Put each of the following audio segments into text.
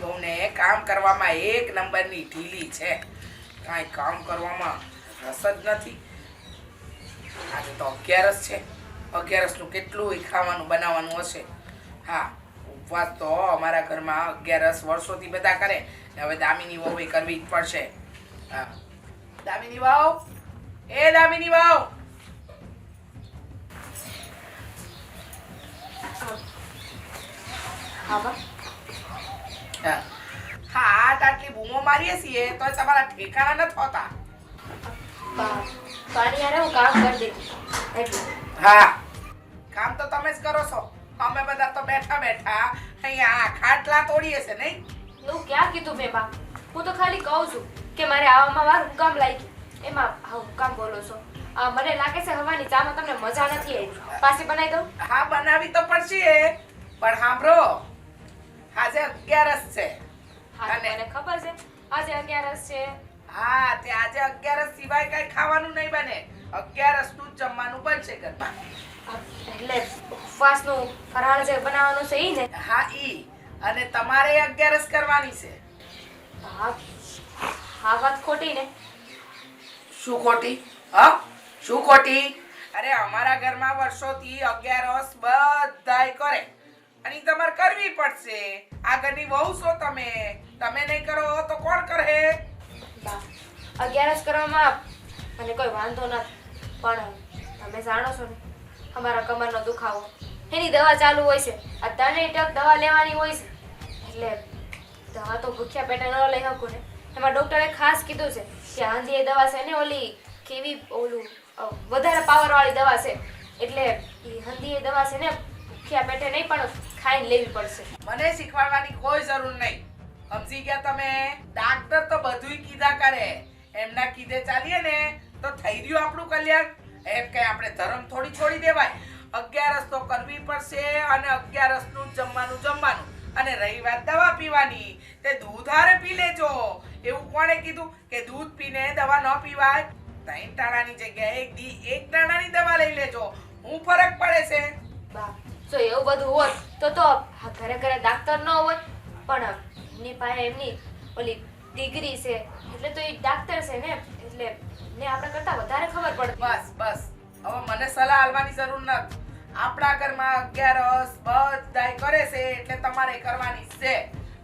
વહુને કામ કરવામાં એક નંબરની ઢીલી છે. કાંઈ કામ કરવામાં રસ જ નથી. આજે તો અગિયારસ છે. અગિયારસનું કેટલું ખાવાનું બનાવવાનું હશે? હા, ઉપવાસ તો અમારા ઘરમાં અગિયારસ વર્ષોથી બધા કરે. ને હવે દામિની વહુ કરવી જ પડશે. હા. દામિની વાવ એ દામિની વાવ હા. હા હા આટ આટલી બૂમો મારીએ છીએ તો તમારા ઠેકાણા નથી હોતા પાણી આરે હું કામ કરી દીધું હા. કામ તો તમે જ કરો છો. અમે બધા તો બેઠા બેઠા અહીંયા આ ખાટલા તોડીએ છે નહીં? એવું ક્યાં કીધું મેં બા? હું તો ખાલી કહું છું કે મારે આવામાં વાર હુકામ લાગી. એમાં હા હુકામ બોલો છો. આ, મને લાગે છે હવાની ચામાં તમને મજા નથી આવી. પાછી બનાવી દઉં? હા બનાવી તો પડશે. પણ સાંભળો. આજે અગિયારસ છે. મને ખબર છે. આજે અગિયારસ છે. હા તે આજે અગિયારસ સિવાય કઈ ખાવાનું નહીં બને. અગિયારસનું જમવાનું બનશે ઘરમાં. એટલે એટલે ઉપવાસનું ફરાળ જે બનાવવાનું છે ઈ ને? હા ઈ. અને તમારે અગિયારસ કરવાની છે. હા હા વાત ખોટી ને. શું ખોટી? હા? શું ખોટી? અરે અમારા ઘરમાં વર્ષોથી અગિયારસ બધાય કરે. અને તમારે કરવી પડશે. આગળની વહુ છો તમે. તમે નહીં કરો તો કોણ કરે બા, અગિયારસ કરવામાં મને કોઈ વાંધો નથી પણ તમે જાણો છો ને, અમારા કમરનો દુખાવો. એની દવા ચાલુ હોય છે. આ ત્રણેય ટક દવા લેવાની હોય છે. એટલે દવા તો ભૂખ્યા પેટે ન લઈ શકું ને. એમાં ડૉક્ટરે ખાસ કીધું છે કે આંધી એ દવા છે ને, ઓલી કેવી ઓલું વધારે પાવરવાળી દવા છે. એટલે એ હંધી એ દવા છે ને ભૂખ્યા પેટે નહીં પણ ખાઈને લેવી પડશે. મને શીખવાડવાની કોઈ જરૂર નહીં. સમજી ગયા તમે? ડાક્ટર તો બધુંય કીધા કરે. એમના કીધે ચાલીએ ને તો થઈ રહ્યું આપણું કલ્યાણ. એમ કઈ આપણે ધર્મ થોડી છોડી દેવાય. અગિયારસ તો કરવી પડશે અને અગિયારસનું જમવાનું જમવાનું અને રહી વાત દવા પીવાની. તે દૂધ હારે પી લેજો. એવું કોણે કીધું? કે દૂધ પીને દવા ન પીવાય. ત્રણ ટાણાની જગ્યાએ એક દી એક ટાણાની દવા લઈ લેજો. હું ફરક પડે છે? બા જો એવું બધું હોત તો તો ઘરે ઘરે ડાક્ટર ન હોત પણ એમની પાસે એમની ઓલી ડિગ્રી છે, એટલે તો એ ડાક્ટર છે ને, એટલે ને આપણે કરતા વધારે ખબર પડતી બસ બસ. હવે મને સલાહ આલવાની જરૂર નથી. આપણા ઘરમાં અગિયારસ બધાય કરે છે, એટલે તમારે કરવાની છે.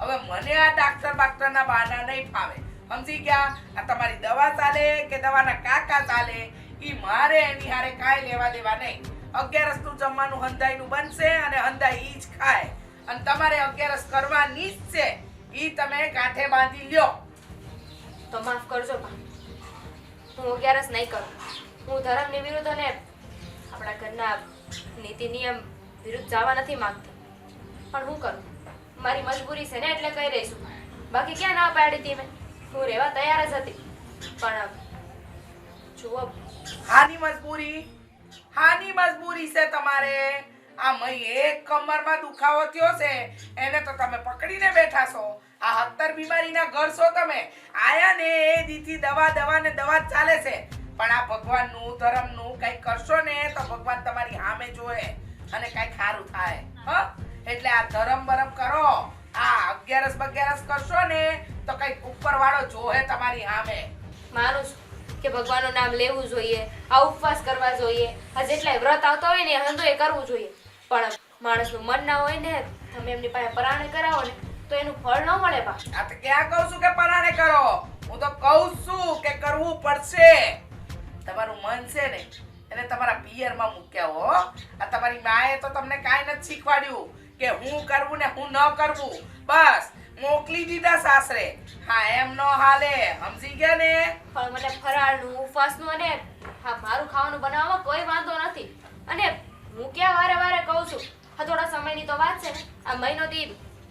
હવે મને આ ડાક્ટર બાક્ટરના બહાના નહીં ફાવે. સમજી ગયા? આ તમારી દવા ચાલે કે દવાના કાકા ચાલે? એ મારે એની હારે કાંઈ લેવા દેવા નહીં. અગિયારસનું જમવાનું હંધાઈનું બનશે અને હંધાઈ ઈ જ ખાય. અને તમારે અગિયારસ કરવાની જ છે. ઈ તમે કાંઠે બાંધી લ્યો. તો માફ કરજો બા. હું અગિયારસ નહીં કરું. હું ધર્મની વિરુદ્ધ અને આપણા ઘરના નીતિ નિયમ વિરુદ્ધ જવા નથી માંગતી. પણ હું કરું? મારી મજબૂરી છે ને એટલે કહી રહીશું બાકી ક્યાં ના પાડી હતી મેં? હું રહેવા તૈયાર જ હતી. પણ જુઓ. હાની મજબૂરી હાની મજબૂરી છે તમારે. આ એક કમરમાં દુખાવો થયો છે. એને તો તમે પકડીને બેઠા છો. આ હત્તર બીમારીના ઘર છો તમે. આયા ને એ દીથી દવા દવા ને દવા ચાલે છે. પણ આ ભગવાનનું, ધર્મનું કંઈક કરશો ને તો ભગવાન તમારી સામે જોવે અને કંઈક સારું થાય. હ? એટલે આ ધરમ બરમ કરો. આ અગિયારસ બગિયારસ કરશો ને તો કંઈક ઉપરવાળો જોહે તમારી સામે. છું કે ભગવાનનું નામ લેવું જોઈએ, આ ઉપવાસ કરવા જોઈએ. આ જેટલાય વ્રત આવતા હોય ને હંધો એ કરવું જોઈએ. પણ માણસનું મન ના હોય ને, તમે એમની પાસે પરાણે કરાવો ને, તો એનું ફળ ન મળે બા. આ તો ક્યાં કહું છું કે પરાણે કરો? હું તો કહું છું કે કરવું પડશે. તમારું મન છે ને, એને તમારા પિયરમાં મૂક્યા હો. આ તમારી માએ તો તમને કાંઈ નથી શીખવાડ્યું કે હું કરવું ને હું ન કરવું. બસ. મોકલી દીધા સાસરે. હા એમ નો હાલે. સમજી ગયા ને? પણ મને ફરાળનું ઉપવાસનું અને હા મારું ખાવાનું બનાવવામાં કોઈ વાંધો નથી. અને હું ક્યાં વારે વારે કહું છું? આ થોડા સમયની તો વાત છે આ મહિનો દી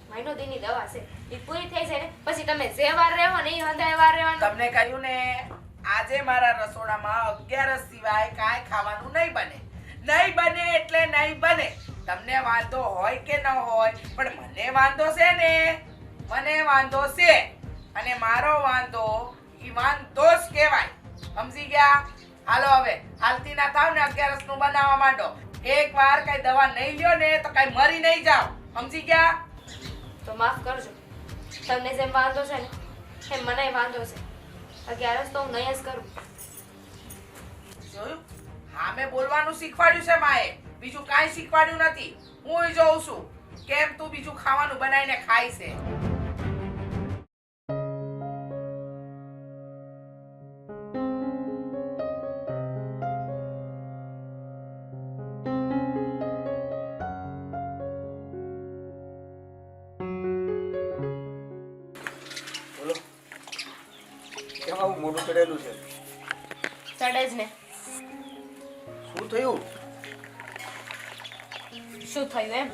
મહિનો દીની દવા છે. એ પૂરી થઈ જાય ને પછી તમે જે વાર રહેવો ને એ હંધાય વાર રહેવાનું. તમને કહ્યું ને આજે મારા રસોડામાં અગિયારસ સિવાય કાંઈ ખાવાનું નહીં બને. નહીં બને એટલે નહીં બને. તમને વાંધો હોય કે ન હોય પણ મને વાંધો છે ને. મને વાંધો છે. અને મારો વાંધો ઈ વાંધો જ કહેવાય. સમજી ગયા? હાલો હવે હાલતી ના થાવ ને અગિયારસનું બનાવવા માંડો. એક વાર કઈ દવા નહીં લ્યો ને તો કઈ મરી નહીં જાવ સમજી ગયા? તો માફ કરજો. તમને જેમ વાંધો છે ને એમ મને વાંધો છે. અગિયારસ તો હું નહીં જ કરું. જોયું? હા મેં બોલવાનું શીખવાડ્યું છે માએ. બીજું કાંઈ શીખવાડ્યું નથી. હું જોઉં છું. કેમ તું બીજું ખાવાનું બનાવીને ખાય છે? ચડેલું છે. ચડે જ ને. શું થયું? શું થયું એમ?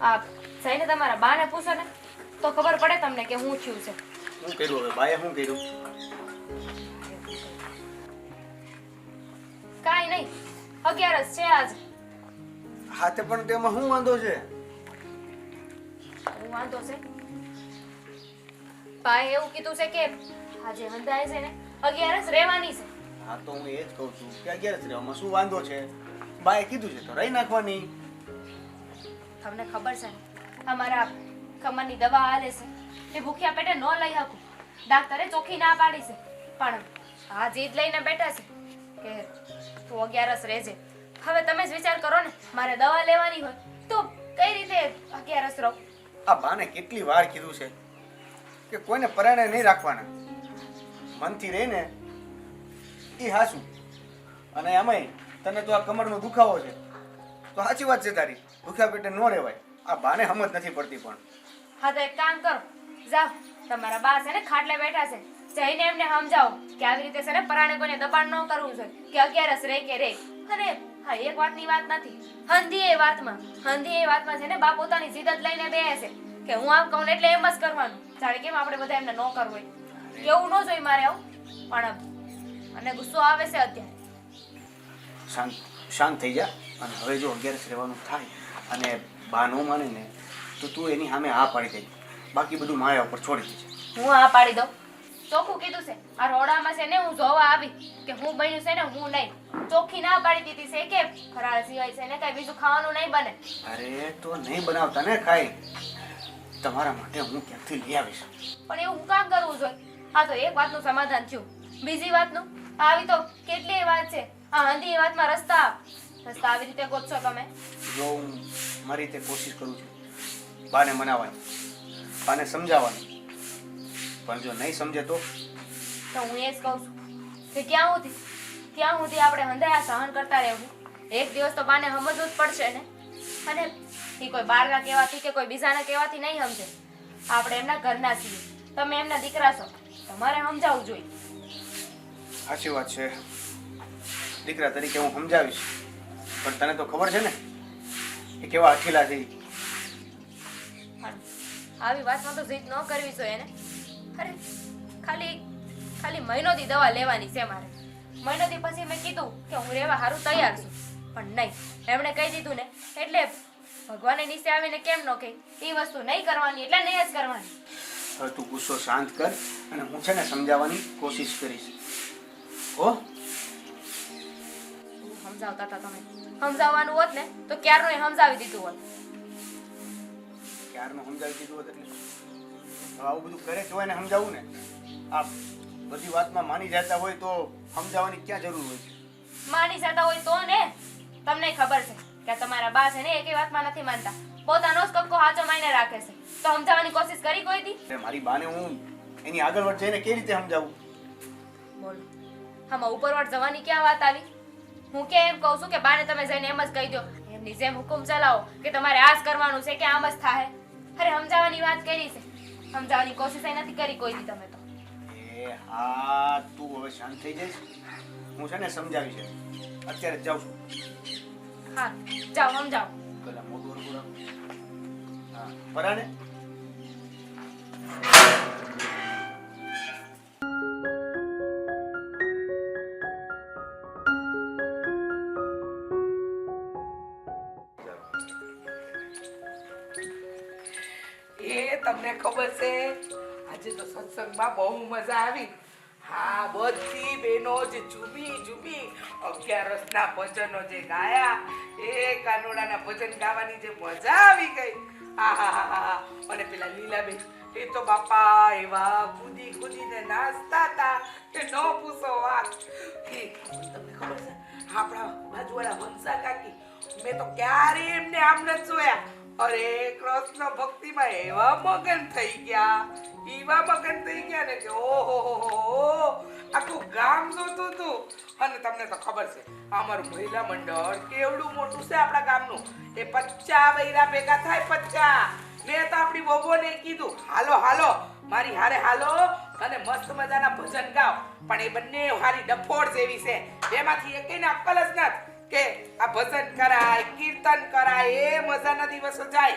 આ જઈને તમારા બાને પૂછો ને તો ખબર પડે તમને કે હું થયું છે. શું કર્યું હવે? બાએ શું કર્યું? કાઈ નહીં. અગિયારસ છે આજ. હા તે પણ તેમાં શું વાંધો છે? હું વાંધો છે? બાએ એવું કીધું છે કે આજે હંધાય છે ને અગિયારસ રહેવાની છે. હા તો હું એ જ કહું છું કે અગિયાર રહેવામાં શું વાંધો છે? બાએ કીધું છે તો રહી નાખવાની. તમને ખબર છે ને અમારા કમરની દવા હાલે છે. એ ભૂખ્યા પેટે ન લઈ શકું. ડાક્ટરે ચોખ્ખી ના પાડી છે. પણ આ જીદ લઈને બેઠા છે કે તું અગિયારસ રહેજે. હવે તમે જ વિચાર કરો ને મારે દવા લેવાની હોય તો કઈ રીતે અગિયારસ રહું? આ બાને કેટલી વાર કીધું છે કે કોઈને પરાણે નહીં રાખવાના. મનથી રહીને એ હાસું. અને આમાંય તને તો આ કમરનો દુખાવો છે. તો સાચી વાત છે તારી. દુખ્યા પેટે ન રહેવાય. આ બાને સમજ નથી પડતી પણ. હા, તો એક કામ કરો. જાઓ. તમારા બા છે ને ખાટલે બેઠા છે. જઈને એમને સમજાવો કે આવી રીતે છે ને પરાણે કોઈને દબાણ ન કરવું જોઈએ. કે અગિયારસ રે કે રે. અને હા એક વાતની વાત નથી. હંધી એ વાતમાં. હંધી એ વાતમાં છે ને બા પોતાની જીદત લઈને બેસે છે. કે હું આમ કહું ને એટલે એમ જ કરવાનું. જાણે કેમ આપણે બધા એમને ન કરવું હોય. કેવું ન જોઈએ મારે આવું. પણ અને ગુસ્સો આવે છે અત્યારે. શાંત શાંત થઈ જા. અને હવે જો અગિયારસ રહેવાનું થાય અને બા ન માને ને તો તું એની સામે આ પાડી દે બાકી બધું માયા ઉપર છોડી દેજે. હું આ પાડી દઉં. ચોખ્ખું કીધું છે. આ રોડામાં છે ને હું જોવા આવી કે હું બન્યું છે ને હું નહીં. ચોખ્ખી ના પાડી દીધી છે કે ફરાળ સિવાય છે ને કઈ બીજું ખાવાનું નહીં બને. અરે તો નહીં બનાવતા ને ખાઈ તમારા માટે હું ક્યાંથી લઈ આવીશ. પણ એવું કામ કરવું જોઈએ? આ તો એક વાતનું સમાધાન થયું. બીજી વાતનું આવી તો કેટલી વાત છે. આ હંધી વાતમાં રસ્તા રસ્તા આવી રીતે ગોતશો તમે. જો હું મારી રીતે કોશિશ કરું છું. બાને મનાવવાની બાને સમજાવવાની. પણ જો નહીં સમજે તો? તો હું એ જ કહું છું કે ક્યાં સુધી ક્યાં સુધી આપણે હંધાયા સહન કરતા રહેવું? એક દિવસ તો બાને સમજવું જ પડશે ને. અને એ કોઈ બહારના કહેવાથી કે કોઈ બીજાના કહેવાથી નહીં સમજે. આપણે એમના ઘરના છીએ. તમે એમના દીકરા છો. તમારે સમજાવવું જોઈએ. સાચી વાત છે. દીકરા તરીકે હું સમજાવીશ. પણ તને તો ખબર છે ને? એ કેવા અઠીલા છે આવી વાતમાં તો જીત ન કરવી જોઈએ ને. અરે ખાલી ખાલી મહિનોથી દવા લેવાની છે મારે. મહિનોથી પછી મેં કીધું કે હું રહેવા સારું તૈયાર છું. પણ નહીં એમણે કહી દીધું ને એટલે ભગવાને નીચે આવીને કેમ ન કહી? એ વસ્તુ નહીં કરવાની એટલે નહીં જ કરવાની. હવે તું ગુસ્સો શાંત કર અને હું છે ને સમજાવવાની કોશિશ કરીશ. હો? સમજાવતા હતા તમે? સમજાવવાનું હોત ને તો ક્યારનું એ સમજાવી દીધું હોત? ક્યારનું સમજાવી દીધું હોત એટલે? હવે આવું બધું કરે છે એને સમજાવવું ને? આ બધી વાતમાં માની જતા હોય તો સમજાવવાની ક્યાં જરૂર હોય છે? માની જતા હોય તો ને તમને ખબર છે કે તમારા બા છે ને એકે વાતમાં નથી માનતા. પોતાનો જ કક્કો હાચો માઈને રાખે છે. તો સમજાવવાની કોશિશ કરી કોઈ દી? એટલે મારી બાને હું એની આગળ વધ જઈને કેવી રીતે સમજાવું? બોલો. આમાં ઉપરવટ જવાની ક્યાં વાત આવી? હું કે એમ કહું છું કે બાને તમે જઈને એમ જ કહી દો. એમની જેમ હુકમ ચલાવો કે તમારે આ જ કરવાનું છે કે આમ જ થાય. અરે સમજાવવાની વાત કરી છે. સમજાવવાની કોશિશ નથી કરી કોઈ દી તમે તો. એ હા તું હવે શાંત થઈ જઈશ. હું છે ને સમજાવી છે. અત્યારે જાઉં છું. હા જાઓ સમજાવો. પેલા મોટું હા ખબર છે? આજે તો સત્સંગમાં બહુ મજા આવી. હા, બધી બહેનો જ જુબી ઝૂમી અગિયારસના ભજનો જે ગાયા, એ કાનોડાના ભજન ગાવાની જે મજા આવી ગઈ. આહા અને પેલા લીલાબેન, એ તો બાપા એવા કૂદી કૂદીને નાચતા હતા કે ન પૂછો વાત. તમને ખબર છે? આપણા બાજુવાળા વંશા કાકી મેં તો ક્યારે એમને આમ નથી જોયા. અરે કૃષ્ણ ભક્તિમાં એવા મગન થઈ ગયા. એવા મગન થઈ ગયા ને કે ઓહો. આખું ગામ જોતું હતું. અને તમને તો ખબર છે, અમારું મહિલા મંડળ કેવડું મોટું છે આપણા ગામનું. એ પચ્ચા બૈરા ભેગા થાય, પચ્ચા. મેં તો આપણી વહુઓને કીધું, હાલો હાલો, મારી હારે હાલો અને મસ્ત મજાના ભજન ગાવ પણ એ બંને હારી ડફોડ જેવી છે. બેમાંથી એકેયને અક્કલ જ નથી કે આ ભજન કરાય, કીર્તન કરાય, એ મજાના દિવસો જાય.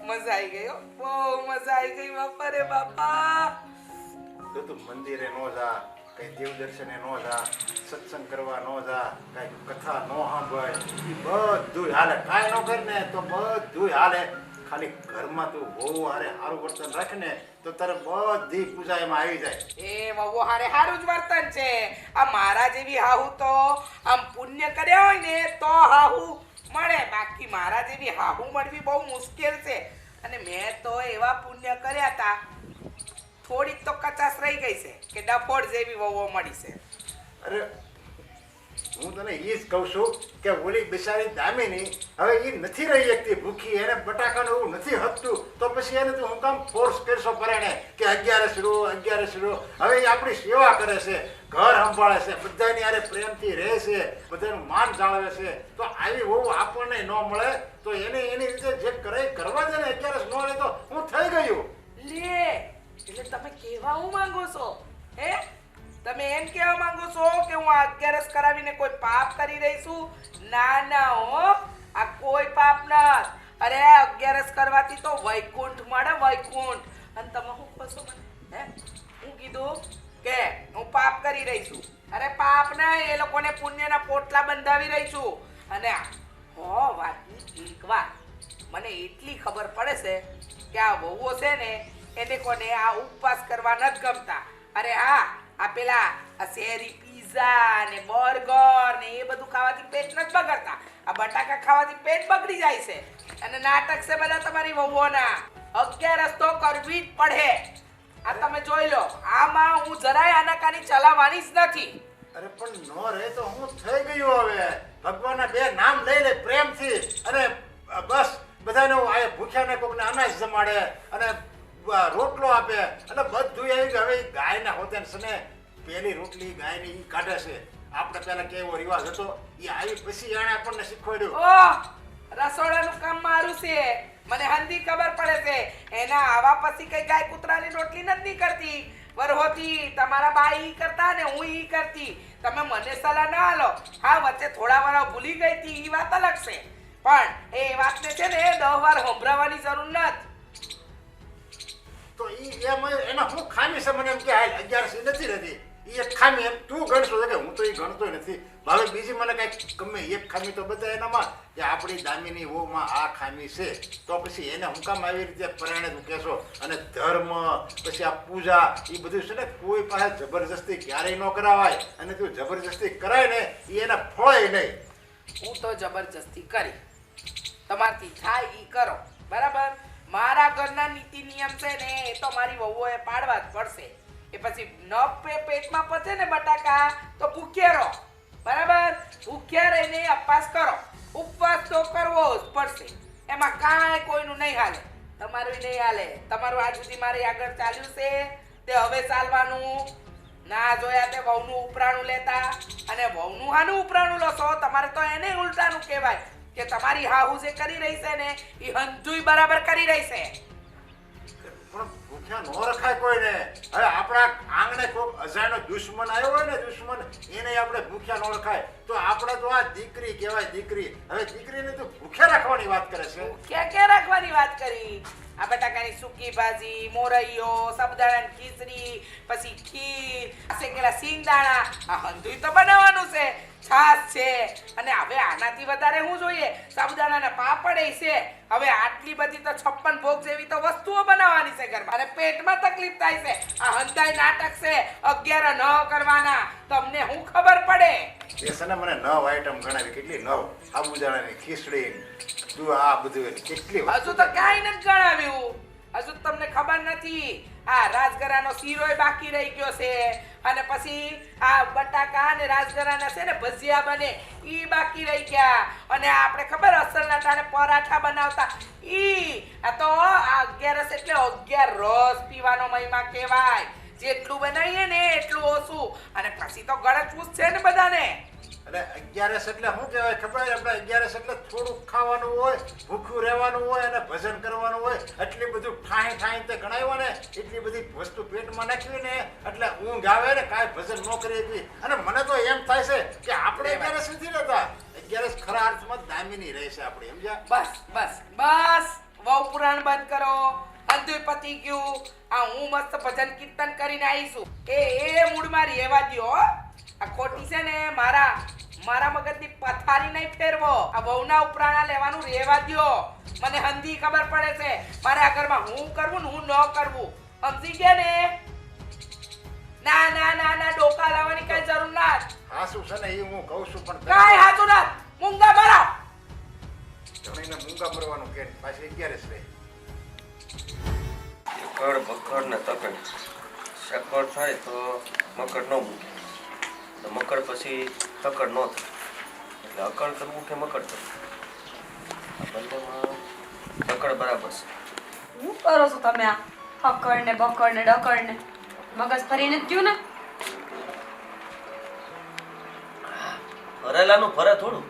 મજા આવી ગઈ બહુ મજા આવી ગઈ બાપા રે બાપા. તો તું મંદિરે નો જા, કઈ દેવ દર્શને નો જા, સત્સંગ કરવા નો જા, કઈ કથા નો સાંભળ. ઈ બધું હાલે. કાંઈ નો કર ને તો બધું હાલે. ખાલી ઘરમાં તું બહુ હારે સારું વર્તન રાખ ને તો તારે બધી પૂજા એમાં આવી જાય. એ બહુ હારે હારું જ વર્તન છે. આ મારા જેવી હાહુ તો આમ પુણ્ય કર્યા હોય ને તો હાહુ મળે. બાકી મારા જેવી હાહુ મળવી બહુ મુશ્કેલ છે. અને મેં તો એવા પુણ્ય કર્યા હતા થોડીક તો કચાશ રહી ગઈ છે કે ડફોડ જેવી વહુઓ મળી છે. અરે હું તને એ જ કહું છું કે ઓલી બિચારી દામિની હવે એ નથી રહી શકતી ભૂખી, એને બટાકાનું એવું નથી હતતું તો પછી એને તું હું કામ ફોર્સ કરશો પરાણે કે અગિયારસ રો અગિયારસ રો. હવે એ આપણી સેવા કરે છે, ઘર સંભાળે છે, બધાની યારે પ્રેમથી રહે છે, બધાનું માન જાળવે છે. તો આવી વહુ આપણને ન મળે, તો એને એની રીતે જે કરે કરવા દે ને, અગિયારસ ન રહે તો હું થઈ ગયું. લે, એટલે તમે કહેવા હું માંગો છો? હે? તમે એમ કહેવા માંગો છો કે હું અગિયારસ કરાવીને કોઈ પાપ કરી રહી છું? ના ના, હો. આ કોઈ પાપ ના અરે અગિયારસ કરવાથી તો વૈકુંઠ મળે, વૈકુંઠ. અને તમે શું કહો મને? હે? હું કીધું કે હું પાપ કરી રહી છું. અરે, પાપ ના, એ લોકોને પુણ્યના પોટલા બંધાવી રહી છું. અને હો, વાતની એક વાત. મને એટલી ખબર પડે છે કે આ વહુઓ છે ને, એને કોને આ ઉપવાસ કરવા નથી ગમતા. અરે, હા આ પેલા શેરી પીઝા ને બર્ગર ને એ બધું ખાવાથી પેટ નથી બગડતા. આ બટાકા ખાવાથી પેટ બગડી જાય છે. અને નાટક છે બધા તમારી વહુઓના. અગિયારસ તો કરવી જ પડે. આ તમે જોઈ લો, આમાં હું જરાય આનાકાની ચલાવવાની જ નથી. અરે પણ નો રહે તો હું થઈ ગયું હવે. ભગવાનના બે નામ લઈ લે પ્રેમથી. અને બસ, બધાને આ ભૂખ્યાને કોકને અનાજ જમાડે. અને રોટલો આપે. અને બધું એવી હવે ગાયના હોતે ને પેલી રોટલી ગાયની ઈ કાઢે છે. આપણે પહેલા કેવો રિવાજ હતો? એ આવી પછી એણે આપણને શીખવાડ્યું. ઓહ રસોડાનું કામ મારું છે. મને હંધી ખબર પડે છે. એના આવા પછી કઈ ગાય કૂતરાની રોટલી નથી કરતી. વરહોતી તમારા બા ઈ કરતા ને હું ઈ કરતી. તમે મને સલાહ ના આલો હા, વચ્ચે થોડા વાર ભૂલી ગઈ હતી, ઈ વાત અલગ છે. પણ એ વાતને છે ને દહ વાર સંભળાવવાની જરૂર નથી. તો ઈ એમ એના શું ખામી છે મને એમ કે હાલ અગિયારસી નથી રહેતી. ઈ એક ખામી એમ તું ગણશો કે હું તો ઈ ગણતો નથી. ભાવે બીજી મને કાંઈક ગમે એક ખામી તો બધા એનામાં કે આપણી દામીની વહુમાં આ ખામી છે. તો પછી એને હું કામ આવી રીતે પરાણે તું કહેશો અને ધર્મ, પછી આ પૂજા એ બધું છે ને કોઈ પાસે જબરજસ્તી ક્યારેય ન કરાવાય. અને તું જબરજસ્તી કરાય ને એ એને ફળે નહીં. હું તો જબરજસ્તી કરી. તમારથી થાય એ કરો. બરાબર? મારા ઘરના નીતિ નિયમ છે ને એ તો મારી વહુઓએ પાડવા જ પડશે. એ પછી ન પેટમાં પચે ને બટાકા, તો ભૂખ્યા રહો બરાબર? ભૂખ્યા રહીને અપવાસ કરો. ઉપવાસ તો કરવો જ પડશે. એમાં કાંઈ કોઈનું નહીં હાલે. તમારું નહીં હાલે. તમારું આજ સુધી મારે આગળ ચાલ્યું છે. તે હવે ચાલવાનું. ના જોયા તે વહુનું ઉપરાણું લેતા. અને વહુનું હાનું ઉપરાણું લશો તમારે તો એને ઉલટાનું કહેવાય. કે તમારી હાહુ જે કરી રહી છે ને એ હંધુય બરાબર કરી રહી છે. પણ ભૂખ્યા ન રખાય કોઈને. હવે આપણા આંગણે કોઈક અજાણ્યો દુશ્મન આવ્યો હોય ને દુશ્મન એને આપણે ભૂખ્યા ન રખાય. તો આપણે તો આ દીકરી કહેવાય દીકરી. હવે દીકરીને તો ભૂખ્યા રાખવાની વાત કરે છે. ભૂખ્યા ક્યાં રાખવાની વાત કરી? આ બટાકાની સૂકી ભાજી, મોરૈયો, સાબુદાણાની ખીચડી, પછી ખીર શેકેલા સિંગદાણા આ હંધુય તો બનાવવાનું છે છાસ છે. અને હવે આનાથી વધારે હું જોઈએ, સાબુદાણાના પાપડ છે. હવે આટલી બધી તો છપ્પન ભોગ જેવી તો વસ્તુઓ બનાવવાની છે ઘરમાં. અને પેટમાં તકલીફ થાય છે. આ હંધાય નાટક છે. અગિયાર ન કરવાના. તમને હું ખબર પડે. છે મને નવ આઈટમ ગણાવી. કેટલી? નવ. સાબુદાણાની ખીચડી તું આ ખબર નથી. પછી ને આપણે ખબર અસલના ટાણે પરાઠા બનાવતા. ઈ, આ તો અગિયારસ એટલે અગિયાર રસ પીવાનો મહિમા કહેવાય. જેટલું બનાવીએ ને એટલું ઓછું. અને પછી તો ગળચૂસ છે ને બધાને. એટલે અગિયારસ એટલે શું કહેવાય ખબર? આપણે અગિયારસ એટલે થોડુંક ખાવાનું હોય ભૂખ્યું રહેવાનું હોય અને ભજન કરવાનું હોય એટલી બધું ઠાઈ ઠાઈ તે ગણાવ્યું ને એટલી બધી વસ્તુ પેટમાં નાખવી ને એટલે ઊંઘ આવે ને કાંઈ ભજન ન કરી હતી અને મને તો એમ થાય છે કે આપણે અગિયારસ નથી રહેતા. અગિયારસ ખરા અર્થમાં દામિની રહે છે આપણે સમજ્યા? બસ બસ બસ. વહુ પુરાણ બંધ કરો. અંધુય પતી ગયું. આ હું મસ્ત ભજન કીર્તન કરીને આવીશું. એ એ મૂડમાં રહેવા હો. આ ખોટી છે ને મારા મારા મગજની પથારી નહીં ફેરવો. આ વહુના ઉપરાણા લેવાનું રહેવા દ્યો. મને હંધી ખબર પડે છે. મારે આ ઘરમાં હું કરવું ને હું ન કરવું. સમજી ગયા ને? ના ના ના ના ડોકા લાવવાની કઈ જરૂર ના હાસુ શું છે ને એ હું કહું છું પણ કાંઈ હાસુ ના મૂંગા ભરા જમીને મૂંગા ભરવાનું કે પાછી અગિયાર છે એકડ બકડ ને તકડ સકડ થાય તો મકડ ન મૂકે. તો મકડ પછી તકડ ન થાય. એટલે અકળ કરવું કે મકડ કરવું? બંનેમાં તકડ બરાબર છે. શું કરો છો તમે આ હકડ ને બકડ ને ડકડ ને મગજ ફરીને જ ગયું ને? ભરેલાનું ફરે થોડું.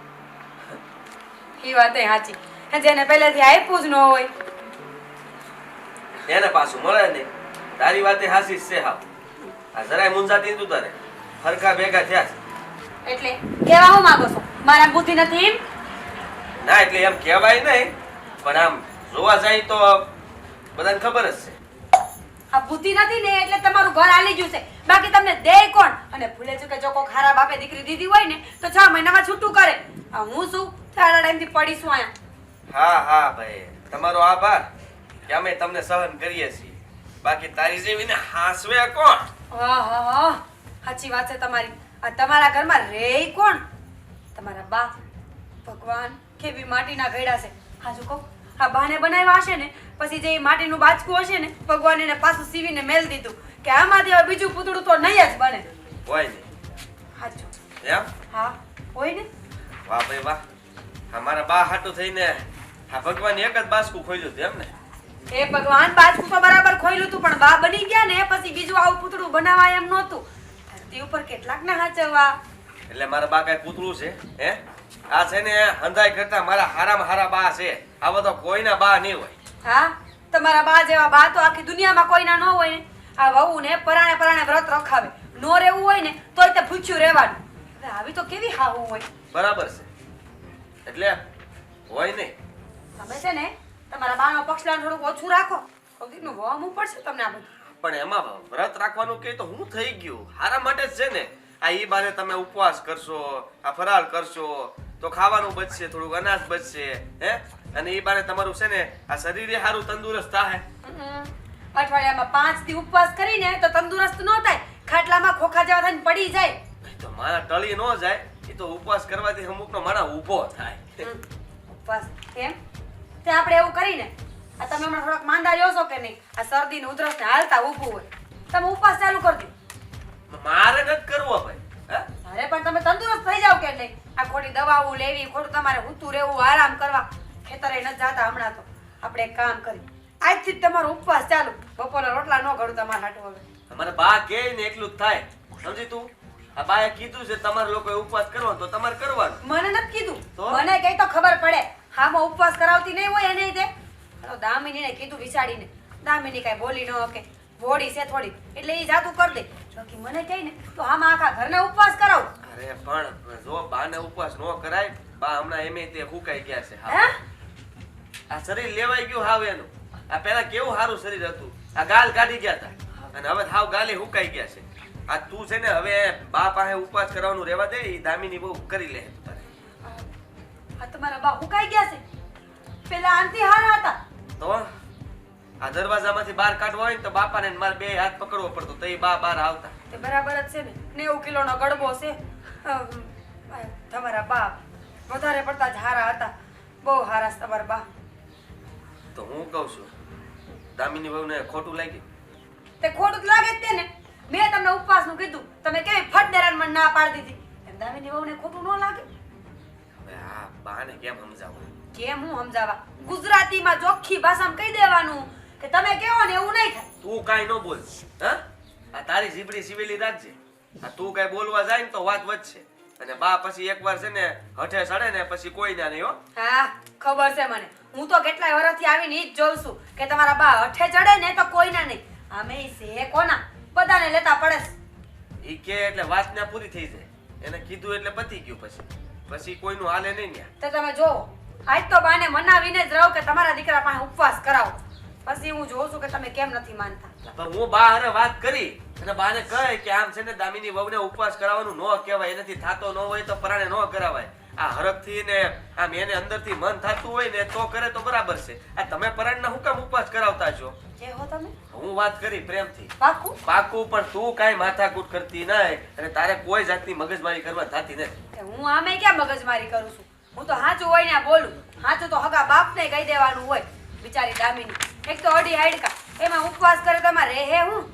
એ વાત સાચી. જેને પહેલેથી આપ્યું જ ન હોય. એને પાછું મળે નહીં. તારી વાતે હાસી છે હા. આ જરાય મુંજાતી તું તારે. હરખા ભેગા થયા છે. એટલે કેવા હું માંગો છો? મારા બુદ્ધિ નથી એમ? ના એટલે એમ કહેવાય નહીં પણ આમ જોવા જાય તો બધાને ખબર જ છે. આ બુદ્ધિ નથી ને એટલે તમારું ઘર હાલી ગયું છે. બાકી તમને દે કોણ? અને ભૂલે ચૂકે જો કોઈ ખરાબ બાપે દીકરી દીધી હોય ને તો છ મહિનામાં છૂટું કરે. આ હું શું સારા ટાઈમથી પડીશું અહીંયા. હા હા ભાઈ. તમારો આભાર કે અમે તમને સહન કરીએ છીએ. બાકી તારી જેવીને હાસવે કોણ? હા હા હા. સાચી વાત છે તમારી. આ તમારા ઘરમાં રે કોણ? તમારા બા ભગવાન કેવી માટીના ઘડા છે. હાજુ કહો. આ બાને બનાવ્યા હશે ને પછી જે માટીનું બાચકું હશે ને ભગવાન એને પાછું સીવીને મેલ દીધું કે આમાંથી હવે બીજું પૂતળું તો નહીં જ બને. હોય ને. સાચું એમ? હા હોય ને? વાહ ભાઈ વાહ. અમારા બા હાટું થઈને હા ભગવાન એક જ બાસકું ખોલ્યું હતું એમ ને એ ભગવાન બાસકું તો બરાબર ખોલ્યું હતું પણ બા બની ગયા ને પછી બીજું આવું પૂતળું બનાવાય એમ નહોતું. ધરતી ઉપર કેટલાક ના હાચવવા? એટલે મારા બા કાંઈ પૂતળું છે હે? આ છે ને હંધાઈ કરતા મારા હારામાં હારા બા છે. આવા તો કોઈના બા નહીં હોય. હા? તમારા બા જેવા બા તો આખી દુનિયામાં કોઈના ન હોય ને. આ વહુ ને પરાણે પરાણે વ્રત રખાવે. નો રહેવું હોય ને તોય તે પૂછ્યું રહેવાનું. હવે આવી તો કેવી હાવું હોય? બરાબર છે. એટલે હોય નહીં. તમે છે ને તમારા બાનો પક્ષલાન થોડુંક ઓછું રાખો. સૌદીનું વહમ પડશે તમને આ બધું. પણ એમાં વ્રત રાખવાનું કે તો હું થઈ ગયું. હારા માટે જ છે ને. આ ઈ બારે તમે ઉપવાસ કરશો આ ફરાળ કરશો તો ખાવાનું બચશે થોડુંક અનાજ બચશે હે? અને ઈ બારે તમારું છે ને આ શરીરે સારું તંદુરસ્ત થાય અઠવાડિયામાં પાંચથી ઉપવાસ કરીને તો તંદુરસ્ત ન થાય. ખાટલામાં ખોખા જેવા થઈને પડી જાય. તો મારા ટળી ન જાય. એ તો ઉપવાસ કરવાથી અમુકનો માણા ઊભો થાય. ઉપવાસ. એમ તે આપણે એવું કરીને આ તમે હમણાં થોડાક માંદા રહ્યો છો કે નહીં? આ શરદી ને ઉધરસ ને હાલતા ઊભું હોય. તમે ઉપવાસ ચાલુ કરી દો મારે નથી કરવો ભાઈ અરે પણ તમે તંદુરસ્ત થઈ જાવ કે નહીં આ ખોટી દવાઓ લેવી ખોટું તમારે ઊતું રહેવું આરામ કરવા. ખેતરે ન જાતા હમણાં તો. આપણે એક કામ કરી આજથી તમારો ઉપવાસ ચાલુ. બપોરના રોટલા ન ઘડું તમારા હાટું હવે. અમારે બા કે ને એટલું જ થાય. સમજી તું? આ બાએ કીધું છે તમારે લોકોએ ઉપવાસ કરવાનો તો તમારે કરવાનું. મને નથી કીધું? મને કઈ તો ખબર પડે. હામાં ઉપવાસ કરાવતી નહીં હોય એને તે તો દામિનીને કીધું વિચારીને. દામિની કાંઈ બોલી ન શકે. ભોળી છે થોડી. એટલે એ જાતું કરી દે. જોકી મને કહે ને તો આમાં આખા ઘરના ઉપવાસ કરાવ. અરે પણ જો બાને ઉપવાસ ન કરાય બા હમણાં એમે તે ફૂકાઈ ગયા છે. હે. આ શરીર લેવાઈ ગયું હાવ એનું. આ પેલા કેવું સારું શરીર હતું? આ ગાલ કાઢી ગયા હતા અને હવે હાવ ગાલે હુકાઈ ગયા છે. આ તું છે ને હવે બા પાસે ઉપવાસ કરવાનું રહેવા દે એ દામિની બહુ કરી લે. તારે આ તમારા બા હુકાઈ ગયા છે. પેલા આંતી હારા હતા. તો આ દરવાજામાંથી બહાર કાઢવો હોય ને તો બાપાને ને મારે બે હાથ પકડવો પડતો. તો એ બા બહાર આવતા. તે બરાબર જ છે ને. નેવું કિલોનો ગડબો છે. તમારા બાપ વધારે પડતા જ હારા હતા. બહુ હારા છે તમારા બા. તો હું કહું છું દામિની વહુને ખોટું લાગ્યું? તે ખોટું જ લાગે જ તે ને. મેં તમને ઉપવાસનું કીધું. તમે કેવી ફટ દેરાન મને ના પાડી દીધી. દામિની વહુને ખોટું ન લાગે? હવે આ બાને કેમ સમજાવું? કેમ હું સમજાવા ગુજરાતીમાં ચોખ્ખી ભાષામાં કહી દેવાનું કે તમે કેવો ને એવું નહીં થાય. તું કાંઈ ન બોલ. હા? આ તારી જીબડી સીવેલી રાખજે. આ તું કાંઈ બોલવા જાય ને તો વાત વધશે. અને બા પછી એકવાર છે ને હઠે સડે ને પછી કોઈ ના નહીં હો. હા ખબર છે મને. હું તો કેટલાય વર્ષથી આવીને ઈ જ જોઉં છું કે તમારા બા હઠે ચડે ને તો કોઈના નહીં. અમે છે કોના? બધાને લેતા પડે. ઈ કે એટલે વાત ના પૂરી થઈ જાય. એને કીધું એટલે પતી ગયું પછી. પછી કોઈનું હાલે નહીં ન્યા. તો તમે જોવો. આજ તો બાને મનાવીને જ રહો કે તમારા દીકરા પાસે ઉપવાસ કરાવો. પછી હું જોઉં છું કે તમે કેમ નથી માનતા. પણ હું બા હારે વાત કરી અને બાને કહે કે આમ છે ને દામિની વહુને ઉપવાસ કરાવવાનું ન કહેવાય એનાથી થાતો ન હોય તો પરાણે ન કરાવાય. આ હરખથી ને આમ એને અંદરથી મન થાતું હોય ને તો કરે તો બરાબર છે. આ તમે પરાણના હું કામ ઉપવાસ કરાવતા છો? જે હો તમે. હું વાત કરી પ્રેમથી. પાકું? પાકું પણ તું કાંઈ માથાકૂટ કરતી નહીં અને તારે કોઈ જાતની મગજમારી કરવા થતી નથી. હું આમે ક્યાં મગજમારી કરું છું? હું તો હાચું હોય ને બોલું. સાચું તો હગા બાપને કહી દેવાનું હોય બિચારી દામિની. એક તો અઢી હાડકા. એમાં ઉપવાસ કરે તમારે હે હું?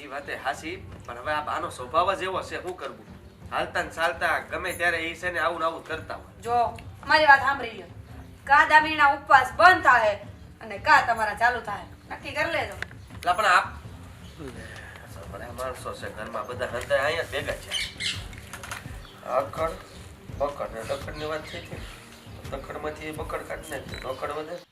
એ વાતે હાસી પણ હવે આ બાનો સ્વભાવ જ એવો છે શું કરવું? હાલતા ને ચાલતા ગમે ત્યારે એ છે ને આવું આવું કરતા હોય. જો મારી વાત સાંભળી લો કા દામિનીના ઉપવાસ બંધ થાય અને કા તમારા ચાલુ થાય નક્કી કરી લેજો. એટલે પણ આપ માણસો છે ઘરમાં બધા હતા અહીંયા ભેગા છે. આકડ બકડ ને દકડની વાત થઈ હતી દકડમાંથી બકડ કાઢી નાખી બકડ વધે.